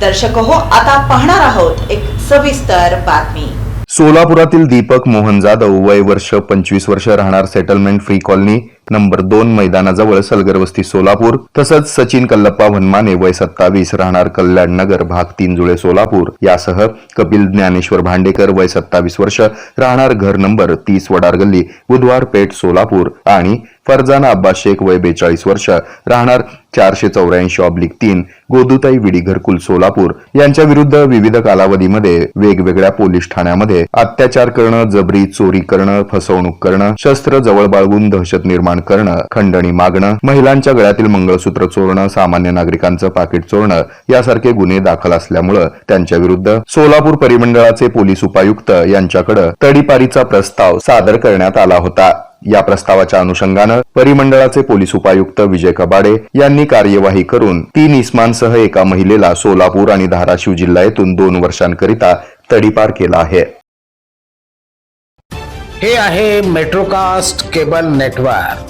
दर्शक हो आता पाहणार आहोत एक सविस्तर बातमी. सोलापुरातील दीपक मोहन जाधव वय वर्ष पंचवीस वर्ष राहणार सेटलमेंट फ्री कॉलनी नंबर दोन मैदानाजवळ सलगर वस्ती सोलापूर तसंच सचिन कल्लप्पा वनमाने वय सत्तावीस राहणार कल्याण नगर भाग तीन जुळे सोलापूर. यासह कपिल ज्ञानेश्वर भांडेकर वय सत्तावीस वर्ष राहणार घर नंबर तीस वडार गल्ली बुधवार पेठ सोलापूर. आणि फरजाना अब्बास शेख वय बेचाळीस वर्ष राहणार चारशे चौऱ्याऐंशी ऑब्लिक तीन गोदुताई विडी घरकुल सोलापूर. यांच्या विरुद्ध विविध कालावधीमध्ये वेगवेगळ्या पोलीस ठाण्यामध्ये अत्याचार करणं जबरी चोरी करणं फसवणूक करणं शस्त्र जवळ बाळगून दहशत निर्माण करणं खंडणी मागणं महिलांच्या गळ्यातील मंगळसूत्र चोरणं सामान्य नागरिकांचं पाकिट चोरणं यासारखे गुन्हे दाखल असल्यामुळं त्यांच्या विरुद्ध सोलापूर परिमंडळाचे पोलीस उपायुक्त यांच्याकडे तडीपारीचा प्रस्ताव सादर करण्यात आला होता. या प्रस्तावाच्या अनुषंगानं परिमंडळाचे पोलीस उपायुक्त विजय कबाडे यांनी कार्यवाही करून तीन इस्मांसह एका महिलेला सोलापूर आणि धाराशिव जिल्हा येथून दोन वर्षांकरिता तडीपार केला आहे. हे आहे मेट्रोकास्ट केबल नेटवर्क.